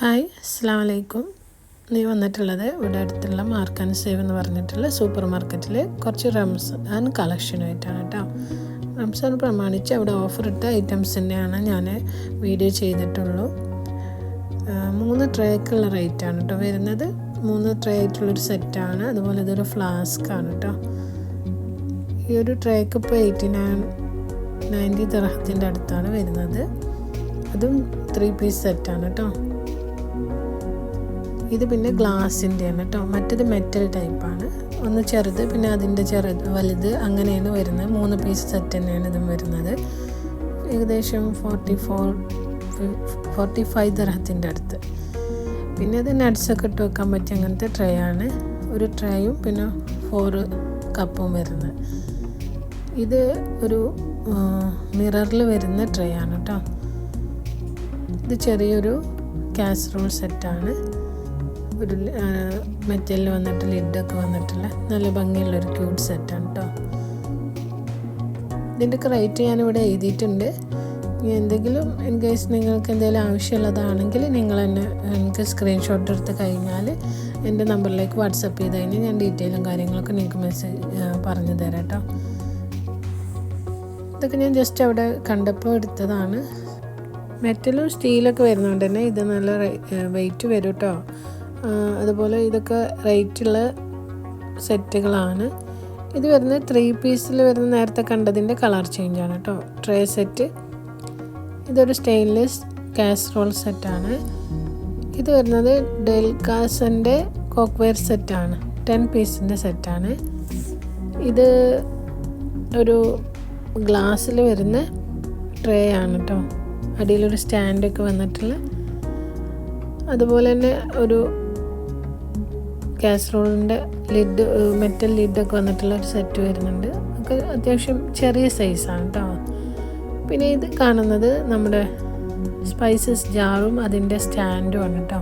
Hi അസ്സാം വലൈക്കും നീ വന്നിട്ടുള്ളത് ഇവിടെ അടുത്തുള്ള മാർക്ക് ആൻഡ് സേവ് എന്ന് പറഞ്ഞിട്ടുള്ള സൂപ്പർ മാർക്കറ്റിൽ കുറച്ച് റംസാൻ കളക്ഷനുമായിട്ടാണ് കേട്ടോ. റംസാൻ പ്രമാണിച്ച് അവിടെ ഓഫർ ഇട്ട ഐറ്റംസ് തന്നെയാണ് ഞാൻ വീഡിയോ ചെയ്തിട്ടുള്ളൂ. മൂന്ന് ട്രേക്കുള്ള റേറ്റാണ് കേട്ടോ. വരുന്നത് മൂന്ന് ട്രേ ആയിട്ടുള്ളൊരു സെറ്റാണ് അതുപോലെ ഇതൊരു ഫ്ലാസ്ക് ആണ് കേട്ടോ. ഈ ഒരു ട്രേക്ക് ഇപ്പോൾ എയ്റ്റി നയൻ നയന്റി തറഹത്തിന്റെ അടുത്താണ് വരുന്നത്. അതും ത്രീ പീസ് സെറ്റാണ് കേട്ടോ. ഇത് പിന്നെ ഗ്ലാസിന്റെയാണ് കേട്ടോ. മറ്റേത് മെറ്റൽ ടൈപ്പാണ് ഒന്ന് ചെറുത് പിന്നെ അതിന്റെ ചെറുത് വലുത് അങ്ങനെയാണ് വരുന്നത്. മൂന്ന് പീസ് സെറ്റ് തന്നെയാണ് ഇതും വരുന്നത്. ഏകദേശം ഫോർട്ടി ഫോർ ഫോർട്ടി ഫൈവ് ദർഹത്തിന്റെ അടുത്ത്. പിന്നെ ഇത് നട്ട്സൊക്കെ ഇട്ട് വെക്കാൻ പറ്റിയ അങ്ങനത്തെ ട്രേ ആണ്. ഒരു ട്രേയും പിന്നെ ഫോർ കപ്പും വരുന്നത്. ഇത് ഒരു മിററിൽ വരുന്ന ട്രേ ആണ് കേട്ടോ. ഇത് ചെറിയൊരു കാസറോൾ സെറ്റാണ് ഒരു മെറ്റലിൽ വന്നിട്ട് ലിഡൊക്കെ വന്നിട്ടുള്ള നല്ല ഭംഗിയുള്ളൊരു ക്യൂട്ട് സെറ്റാണ് കേട്ടോ ഇതിന്റെയൊക്കെ റേറ്റ് ഞാനിവിടെ എഴുതിയിട്ടുണ്ട്. എന്തെങ്കിലും ഇൻ കേസ് നിങ്ങൾക്ക് എന്തെങ്കിലും ആവശ്യമുള്ളതാണെങ്കിൽ നിങ്ങൾ എന്നെ എനിക്ക് സ്ക്രീൻഷോട്ട് എടുത്ത് കഴിഞ്ഞാൽ എന്റെ നമ്പറിലേക്ക് വാട്സപ്പ് ചെയ്ത് കഴിഞ്ഞാൽ ഞാൻ ഡീറ്റെയിലും കാര്യങ്ങളൊക്കെ നിങ്ങൾക്ക് മെസ്സേജ് പറഞ്ഞു തരാം കേട്ടോ ഇതൊക്കെ ഞാൻ ജസ്റ്റ് അവിടെ കണ്ടപ്പോൾ എടുത്തതാണ്. മെറ്റലും സ്റ്റീലൊക്കെ വരുന്നതുകൊണ്ട് തന്നെ ഇത് നല്ല വെയിറ്റ് വരും കേട്ടോ അതുപോലെ ഇതൊക്കെ റേറ്റുള്ള സെറ്റുകളാണ്. ഇത് വരുന്ന ത്രീ പീസിൽ വരുന്ന നേരത്തെ കണ്ടതിന്റെ കളർ ചേഞ്ച് ആണ് കേട്ടോ ട്രേ സെറ്റ് ഇതൊരു സ്റ്റെയിൻലെസ് കാസറോൾ സെറ്റാണ് ഇത് വരുന്നത് ഡെൽകാസന്റെ കോക്ക്വെയർ സെറ്റാണ് ടെൻ പീസിന്റെ സെറ്റാണ് ഇത് ഒരു ഗ്ലാസ്സിൽ വരുന്ന ട്രേ ആണ് കേട്ടോ അടിയിലൊരു സ്റ്റാൻഡൊക്കെ വന്നിട്ടുള്ള. അതുപോലെ തന്നെ ഒരു കാസറോളിന്റെ ലിഡ് മെറ്റൽ ലിഡൊക്കെ വന്നിട്ടുള്ള ഒരു സെറ്റ് വരുന്നുണ്ട്. ഒക്കെ അത്യാവശ്യം ചെറിയ സൈസാണ് കേട്ടോ പിന്നെ ഇത് കാണുന്നത് നമ്മുടെ സ്പൈസസ് ജാറും അതിന്റെ സ്റ്റാൻഡും ആണ് കേട്ടോ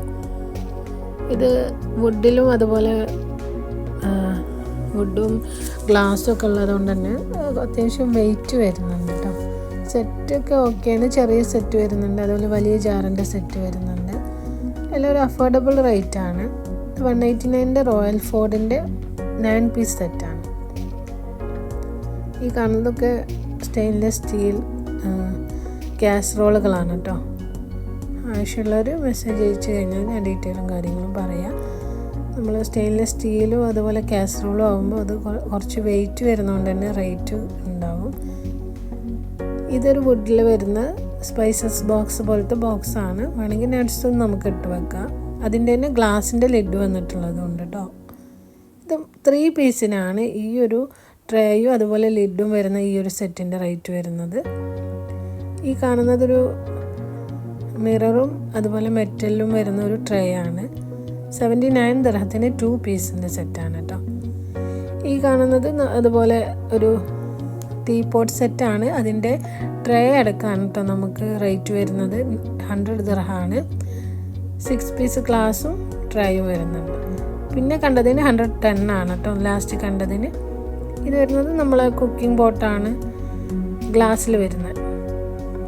ഇത് വുഡിലും അതുപോലെ വുഡും ഗ്ലാസ്സും ഒക്കെ ഉള്ളതുകൊണ്ട് തന്നെ അത്യാവശ്യം വെയിറ്റ് വരുന്നുണ്ട് കേട്ടോ സെറ്റൊക്കെ ഓക്കെയാണ് ചെറിയ സെറ്റ് വരുന്നുണ്ട്. അതുപോലെ വലിയ ജാറിന്റെ സെറ്റ് വരുന്നുണ്ട്. എല്ലാം ഒരു അഫോർഡബിൾ റേറ്റ് ആണ്. വൺ എയ്റ്റി നയന്റെ റോയൽ ഫോർഡിന്റെ നയൻ പീസ് സെറ്റാണ്. ഈ കാണുന്നതൊക്കെ സ്റ്റെയിൻലെസ് സ്റ്റീൽ കാസറോളുകളാണ് കേട്ടോ. ആവശ്യമുള്ളവർ മെസ്സേജ് അയച്ചു കഴിഞ്ഞാൽ ഞാൻ ഡീറ്റെയിലും കാര്യങ്ങളും പറയാം. നമ്മൾ സ്റ്റെയിൻലെസ് സ്റ്റീലും അതുപോലെ കാസറോളും ആകുമ്പോൾ അത് കുറച്ച് വെയിറ്റ് വരുന്നതുകൊണ്ട് തന്നെ റേറ്റ് ഉണ്ടാവും. ഇതൊരു വുഡിൽ വരുന്ന സ്പൈസസ് ബോക്സ് പോലത്തെ ബോക്സാണ്. വേണമെങ്കിൽ നട്ട്സും നമുക്ക് ഇട്ട് വെക്കാം. അതിന്റെ തന്നെ ഗ്ലാസിന്റെ ലെഡ് വന്നിട്ടുള്ളതുകൊണ്ട് കേട്ടോ ഇത് ത്രീ പീസിനാണ് ഈ ഒരു ട്രേയും അതുപോലെ ലിഡും വരുന്ന ഈ ഒരു സെറ്റിന്റെ റേറ്റ് വരുന്നത്. ഈ കാണുന്നതൊരു മിററും അതുപോലെ മെറ്റലിലും വരുന്ന ഒരു ട്രേ ആണ്. സെവന്റി നയൻ ദർഹത്തിന് ടു പീസിന്റെ സെറ്റാണ് കേട്ടോ ഈ കാണുന്നത് അതുപോലെ ഒരു ടീ പോട്ട് സെറ്റാണ് അതിന്റെ ട്രേ അടക്കമാണ് കേട്ടോ നമുക്ക് റേറ്റ് വരുന്നത്. ഹൺഡ്രഡ് ദിർഹാണ് സിക്സ് പീസ് ഗ്ലാസും ട്രൈയും വരുന്നുണ്ട്. പിന്നെ കണ്ടതിന് ഹൺഡ്രഡ് ടെൻ ആണ് കേട്ടോ ലാസ്റ്റ് കണ്ടതിന്. ഇത് വരുന്നത് നമ്മളെ കുക്കിംഗ് ബോട്ടാണ് ഗ്ലാസ്സിൽ വരുന്നത്.